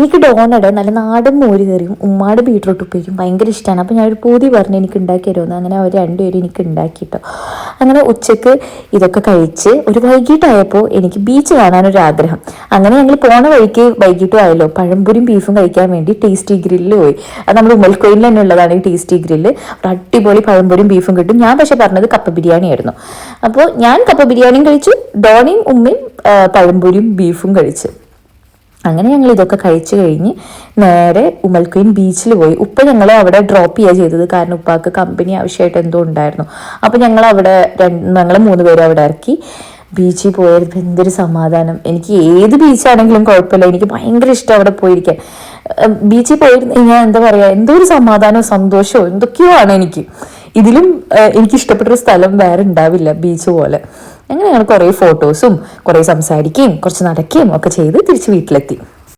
എനിക്ക് ഡോണയുടെ നല്ല നാടൻ മോര് കറിയും ഉമ്മാട് ബീട്രൂട്ട് ഉപ്പേരിയും ഭയങ്കര ഇഷ്ടമാണ് അപ്പോൾ ഒരു പൂതി പറഞ്ഞ് എനിക്ക് ഉണ്ടാക്കി തരുമെന്ന് അങ്ങനെ അവർ രണ്ടുപേരും എനിക്ക് ഉണ്ടാക്കിയിട്ടോ അങ്ങനെ ഉച്ചയ്ക്ക് ഇതൊക്കെ കഴിച്ച് ഒരു വൈകിട്ടായപ്പോൾ എനിക്ക് ബീച്ച് കാണാനൊരു ആഗ്രഹം. അങ്ങനെ ഞങ്ങൾ പോണ വഴിക്ക് വൈകിട്ടും ആയല്ലോ പഴംപൊരിയും ബീഫും കഴിക്കാൻ വേണ്ടി ടേസ്റ്റി ഗ്രില്ല് പോയി. അത് നമ്മൾ ഉമ്മൽക്കോയിലിൽ തന്നെ ഉള്ളതാണ് ഈ ടേസ്റ്റി ഗ്രില്ല്. അടിപൊളി പഴംപൊരിയും ബീഫും കിട്ടും. ഞാൻ പക്ഷെ പറഞ്ഞത് കപ്പ ബിരിയാണി ആയിരുന്നു അപ്പോൾ ഞാൻ കപ്പ ബിരിയാണിയും കഴിച്ചു. ഡോണിയും ഉമ്മയും പഴംപൊരിയും ബീഫും കഴിച്ചു. അങ്ങനെ ഞങ്ങൾ ഇതൊക്കെ കഴിച്ചു കഴിഞ്ഞ് നേരെ ഉമൽക്കുയിൻ ബീച്ചിൽ പോയി. ഉപ്പ ഞങ്ങൾ അവിടെ ഡ്രോപ്പ് ചെയ്യുക ചെയ്തത്. കാരണം ഉപ്പാക്ക് കമ്പനി ആവശ്യമായിട്ട് എന്തോ ഉണ്ടായിരുന്നു. അപ്പോൾ ഞങ്ങൾ അവിടെ രണ്ട് ഞങ്ങൾ മൂന്ന് പേരും അവിടെ ഇറക്കി. ബീച്ചിൽ പോയത് എന്തൊരു സമാധാനം. എനിക്ക് ഏത് ബീച്ചാണെങ്കിലും കുഴപ്പമില്ല. എനിക്ക് ഭയങ്കര ഇഷ്ടം അവിടെ പോയിരിക്കാൻ. ബീച്ചിൽ പോയിരുന്നു ഞാൻ എന്താ പറയുക എന്തോ ഒരു സമാധാനവും സന്തോഷവും എന്തൊക്കെയോ ആണ് എനിക്ക്. ഇതിലും എനിക്ക് ഇഷ്ടപ്പെട്ടൊരു സ്ഥലം വേറെ ഉണ്ടാവില്ല ബീച്ച് പോലെ. ഞങ്ങൾ കുറേ ഫോട്ടോസും കുറേ സംസാരിക്കുകയും കുറച്ച് നടക്കുകയും ഒക്കെ ചെയ്ത് തിരിച്ച് വീട്ടിലെത്തി.